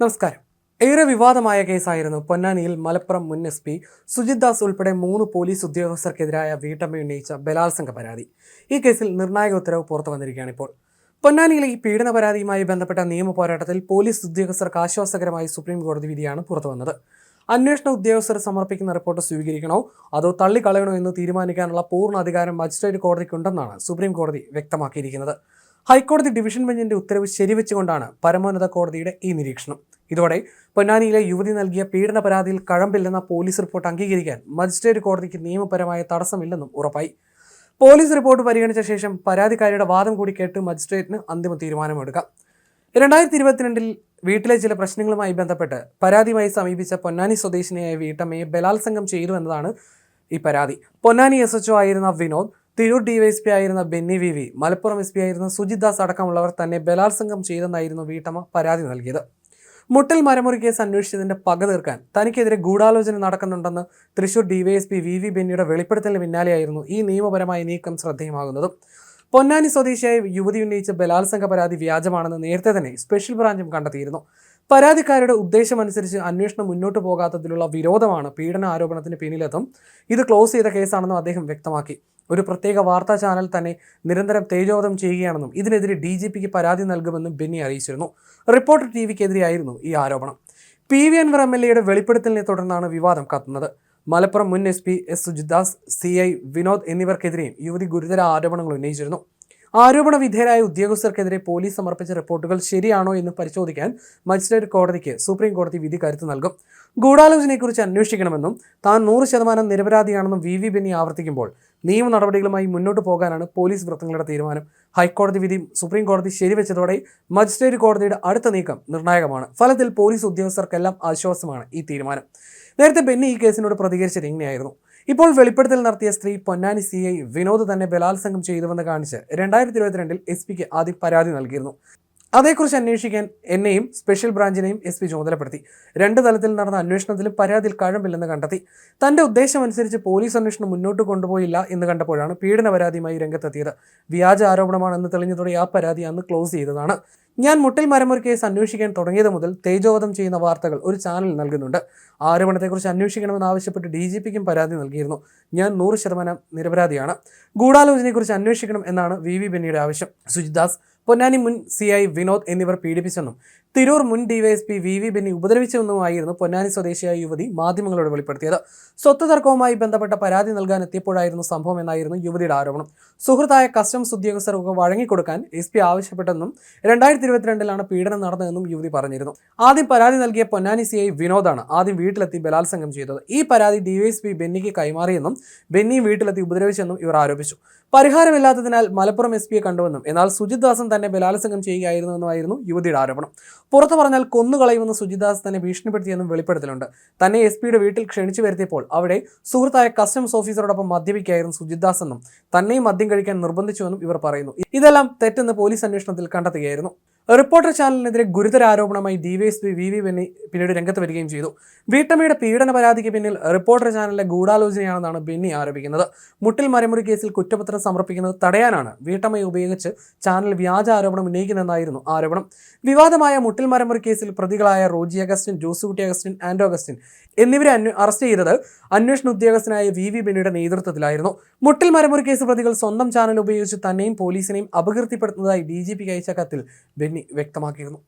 നമസ്കാരം. ഏറെ വിവാദമായ കേസായിരുന്നു പൊന്നാനിയിൽ മലപ്പുറം മുൻ എസ് പി സുജിത് ദാസ് ഉൾപ്പെടെ മൂന്ന് പോലീസ് ഉദ്യോഗസ്ഥർക്കെതിരായ വീട്ടമ്മ ഉന്നയിച്ച ബലാത്സംഗ പരാതി. ഈ കേസിൽ നിർണായക ഉത്തരവ് പുറത്തു വന്നിരിക്കുകയാണ് ഇപ്പോൾ. പൊന്നാനിയിലെ ഈ പീഡന പരാതിയുമായി ബന്ധപ്പെട്ട നിയമ പോരാട്ടത്തിൽ പോലീസ് ഉദ്യോഗസ്ഥർക്ക് ആശ്വാസകരമായി സുപ്രീം കോടതി വിധിയാണ് പുറത്തു വന്നത്. അന്വേഷണ ഉദ്യോഗസ്ഥർ സമർപ്പിക്കുന്ന റിപ്പോർട്ട് സ്വീകരിക്കണോ? അതോ തള്ളിക്കളയണോ എന്ന് തീരുമാനിക്കാനുള്ള പൂർണ അധികാരം മജിസ്ട്രേറ്റ് കോടതിക്കുണ്ടെന്നാണ് സുപ്രീം കോടതി വ്യക്തമാക്കിയിരിക്കുന്നത്. ഹൈക്കോടതി ഡിവിഷൻ ബെഞ്ചിന്റെ ഉത്തരവ് ശരിവെച്ചുകൊണ്ടാണ് പരമോന്നത കോടതിയുടെ ഈ നിരീക്ഷണം. ഇതോടെ പൊന്നാനിയിലെ യുവതി നൽകിയ പീഡന പരാതിയിൽ കഴമ്പില്ലെന്ന പോലീസ് റിപ്പോർട്ട് അംഗീകരിക്കാൻ മജിസ്ട്രേറ്റ് കോടതിക്ക് നിയമപരമായ തടസ്സമില്ലെന്നും ഉറപ്പായി. പോലീസ് റിപ്പോർട്ട് പരിഗണിച്ച ശേഷം പരാതിക്കാരിയുടെ വാദം കൂടി കേട്ട് മജിസ്ട്രേറ്റിന് അന്തിമ തീരുമാനമെടുക്കാം. രണ്ടായിരത്തി ഇരുപത്തിരണ്ടിൽ വീട്ടിലെ ചില പ്രശ്നങ്ങളുമായി ബന്ധപ്പെട്ട് പരാതിയുമായി സമീപിച്ച പൊന്നാനി സ്വദേശിനിയായ വീട്ടമ്മയെ ബലാത്സംഗം ചെയ്തു എന്നതാണ് ഈ പരാതി. പൊന്നാനി എസ് എച്ച് ആയിരുന്ന വിനോദ് തിരൂർ ഡിവൈഎസ്പി ആയിരുന്ന Benny V V Malappuram S P ആയിരുന്ന സുജിത് ദാസ് അടക്കമുള്ളവർ തന്നെ ബലാത്സംഗം ചെയ്തെന്നായിരുന്നു വീട്ടമ്മ പരാതി നൽകിയത്. മുട്ടൽ മരമുറി കേസ് അന്വേഷിച്ചതിന്റെ പക തീർക്കാൻ തനിക്കെതിരെ ഗൂഢാലോചന നടക്കുന്നുണ്ടെന്ന് തൃശൂർ ഡിവൈഎസ്പി വി വി ബെന്നിയുടെ വെളിപ്പെടുത്തലിന് പിന്നാലെയായിരുന്നു ഈ നിയമപരമായ നീക്കം ശ്രദ്ധേയമാകുന്നതും. പൊന്നാനി സ്വദേശിയായ യുവതി ഉന്നയിച്ച ബലാത്സംഗ പരാതി വ്യാജമാണെന്ന് നേരത്തെ തന്നെ സ്പെഷ്യൽ ബ്രാഞ്ചും കണ്ടെത്തിയിരുന്നു. പരാതിക്കാരുടെ ഉദ്ദേശമനുസരിച്ച് അന്വേഷണം മുന്നോട്ട് പോകാത്തതിലുള്ള വിരോധമാണ് പീഡന ആരോപണത്തിന് പിന്നിലെത്തും ഇത് ക്ലോസ് ചെയ്ത കേസാണെന്നും അദ്ദേഹം വ്യക്തമാക്കി. ഒരു പ്രത്യേക വാർത്താ ചാനൽ തന്നെ നിരന്തരം തേജോവധം ചെയ്യുകയാണെന്നും ഇതിനെതിരെ ഡി ജി പിക്ക് പരാതി നൽകുമെന്നും ബെന്നി അറിയിച്ചിരുന്നു. റിപ്പോർട്ടർ ടി വിക്കെതിരെയായിരുന്നു ഈ ആരോപണം. P V Anvar M L എയുടെ വെളിപ്പെടുത്തലിനെ തുടർന്നാണ് വിവാദം കത്തുന്നത്. മലപ്പുറം മുൻ S P S Sujidas C I Vinod എന്നിവർക്കെതിരെയും യുവതി ഗുരുതര ആരോപണങ്ങൾ ഉന്നയിച്ചിരുന്നു. ആരോപണ വിധേയരായ ഉദ്യോഗസ്ഥർക്കെതിരെ പോലീസ് സമർപ്പിച്ച റിപ്പോർട്ടുകൾ ശരിയാണോ എന്ന് പരിശോധിക്കാൻ മജിസ്ട്രേറ്റ് കോടതിക്ക് സുപ്രീം കോടതി വിധി കരുത്ത് നൽകും. ഗൂഢാലോചനയെക്കുറിച്ച് അന്വേഷിക്കണമെന്നും താൻ നൂറ് ശതമാനം നിരപരാധിയാണെന്നും വി വി ബെന്നി ആവർത്തിക്കുമ്പോൾ നിയമ നടപടികളുമായി മുന്നോട്ട് പോകാനാണ് പോലീസ് വൃത്തങ്ങളുടെ തീരുമാനം. ഹൈക്കോടതി വിധി സുപ്രീം കോടതി ശരിവെച്ചതോടെ മജിസ്ട്രേറ്റ് കോടതിയുടെ അടുത്ത നീക്കം നിർണായകമാണ്. ഫലത്തിൽ പോലീസ് ഉദ്യോഗസ്ഥർക്കെല്ലാം ആശ്വാസമാണ് ഈ തീരുമാനം. നേരത്തെ ബെന്നി ഈ കേസിനോട് പ്രതികരിച്ചത് ഇങ്ങനെയായിരുന്നു. ഇപ്പോൾ വെളിപ്പെടുത്തൽ നടത്തിയ സ്ത്രീ പൊന്നാനി സി ഐ വിനോദ് തന്നെ ബലാത്സംഗം ചെയ്തുവെന്ന് കാണിച്ച് രണ്ടായിരത്തി ഇരുപത്തിരണ്ടിൽ എസ് പിക്ക് ആദ്യം പരാതി നൽകിയിരുന്നു. അതേക്കുറിച്ച് അന്വേഷിക്കാൻ എന്നെയും സ്പെഷ്യൽ ബ്രാഞ്ചിനെയും എസ് പി ചുമതലപ്പെടുത്തി. രണ്ട് തലത്തിൽ നടന്ന അന്വേഷണത്തിലും പരാതിയിൽ കഴമ്പില്ലെന്ന് കണ്ടെത്തി. തന്റെ ഉദ്ദേശമനുസരിച്ച് പോലീസ് അന്വേഷണം മുന്നോട്ട് കൊണ്ടുപോയില്ല എന്ന് കണ്ടപ്പോഴാണ് പീഡന പരാതിയുമായി രംഗത്തെത്തിയത്. വ്യാജ ആരോപണമാണെന്ന് തെളിഞ്ഞതോടെ ആ പരാതി അന്ന് ക്ലോസ് ചെയ്തതാണ്. ഞാൻ മുട്ടിൽ മരമുറി കേസ് അന്വേഷിക്കാൻ തുടങ്ങിയത് മുതൽ തേജോവധം ചെയ്യുന്ന വാർത്തകൾ ഒരു ചാനൽ നൽകുന്നുണ്ട്. ആരോപണത്തെക്കുറിച്ച് അന്വേഷിക്കണമെന്ന് ആവശ്യപ്പെട്ട് ഡി ജി പിക്കും പരാതി നൽകിയിരുന്നു. ഞാൻ നൂറ് ശതമാനം നിരപരാധിയാണ്. ഗൂഢാലോചനയെക്കുറിച്ച് അന്വേഷിക്കണം എന്നാണ് വി വി ബെന്നിയുടെ ആവശ്യം. സുജിദാസ് പൊന്നാനി മുൻ സി ഐ വിനോദ് എന്നിവർ പീഡിപ്പിച്ചെന്നും തിരൂർ മുൻ ഡിവൈഎസ്പി വി വി ബെന്നി ഉപദ്രവിച്ചെന്നുമായിരുന്നു പൊന്നാനി സ്വദേശിയായ യുവതി മാധ്യമങ്ങളോട് വെളിപ്പെടുത്തിയത്. സ്വത്ത് തർക്കവുമായി ബന്ധപ്പെട്ട പരാതി നൽകാൻ എത്തിയപ്പോഴായിരുന്നു സംഭവം എന്നായിരുന്നു യുവതിയുടെ ആരോപണം. സുഹൃത്തായ കസ്റ്റംസ് ഉദ്യോഗസ്ഥർക്ക് വഴങ്ങിക്കൊടുക്കാൻ എസ് പി ആവശ്യപ്പെട്ടെന്നും രണ്ടായിരത്തി ഇരുപത്തിരണ്ടിലാണ് പീഡനം നടന്നതെന്നും യുവതി പറഞ്ഞിരുന്നു. ആദ്യം പരാതി നൽകിയ പൊന്നാനി സി ഐ വിനോദാണ് ആദ്യം വീട്ടിലെത്തി ബലാത്സംഗം ചെയ്തത്. ഈ പരാതി ഡിവൈഎസ്പി ബെന്നിക്ക് കൈമാറിയെന്നും ബെന്നിയും വീട്ടിലെത്തി ഉപദ്രവിച്ചെന്നും ഇവർ ആരോപിച്ചു. പരിഹാരമില്ലാത്തതിനാൽ മലപ്പുറം എസ് പിയെ കണ്ടുവെന്നും എന്നാൽ സുജിത് ദാസൻ തന്നെ ബലാത്സംഗം ചെയ്യുകയായിരുന്നുവെന്നുമായിരുന്നു യുവതിയുടെ ആരോപണം. പുറത്തു പറഞ്ഞാൽ കൊന്നുകളയുമെന്ന് സുജിദാസ് തന്നെ ഭീഷണിപ്പെടുത്തിയെന്നും വെളിപ്പെടുത്തലുണ്ട്. തന്നെ എസ് പിയുടെ വീട്ടിൽ ക്ഷണിച്ചു വരുത്തിയപ്പോൾ അവിടെ സുഹൃത്തായ കസ്റ്റംസ് ഓഫീസറോടൊപ്പം മദ്യപിക്കായിരുന്നു സുജിദാസ് എന്നും തന്നെയും മദ്യം കഴിക്കാൻ നിർബന്ധിച്ചുവെന്നും ഇവർ പറയുന്നു. ഇതെല്ലാം തെറ്റെന്ന് പോലീസ് അന്വേഷണത്തിൽ കണ്ടെത്തുകയായിരുന്നു. റിപ്പോർട്ടർ ചാനലിനെതിരെ ഗുരുതര ആരോപണമായി ഡിവൈഎസ്പി വി വി ബെന്നി പിന്നീട് രംഗത്ത് വരികയും ചെയ്തു. വീട്ടമ്മയുടെ പീഡന പരാതിക്ക് പിന്നിൽ റിപ്പോർട്ടർ ചാനലിലെ ഗൂഢാലോചനയാണെന്നാണ് ബെന്നി ആരോപിക്കുന്നത്. മുട്ടിൽ മരമുറി കേസിൽ കുറ്റപത്രം സമർപ്പിക്കുന്നത് തടയാനാണ് വീട്ടമ്മയെ ഉപയോഗിച്ച് ചാനൽ വ്യാജ ആരോപണം ഉന്നയിക്കുന്നതെന്നായിരുന്നു ആരോപണം. വിവാദമായ മുട്ടിൽ മരമുറി കേസിൽ പ്രതികളായ റോജി അഗസ്റ്റിൻ ജോസുകുട്ടി അഗസ്റ്റിൻ ആൻഡോ അഗസ്റ്റിൻ എന്നിവരെ അറസ്റ്റ് ചെയ്തത് അന്വേഷണ ഉദ്യോഗസ്ഥനായ വി വി ബെന്നിയുടെ നേതൃത്വത്തിലായിരുന്നു. മുട്ടിൽ മരമുറി കേസ് പ്രതികൾ സ്വന്തം ചാനൽ ഉപയോഗിച്ച് തന്നെയും പോലീസിനെയും അപകീർത്തിപ്പെടുത്തുന്നതായി ഡി ജി പിക്ക് അയച്ച കത്തിൽ ബെന്നി വ്യക്തമാക്കിയിരുന്നു.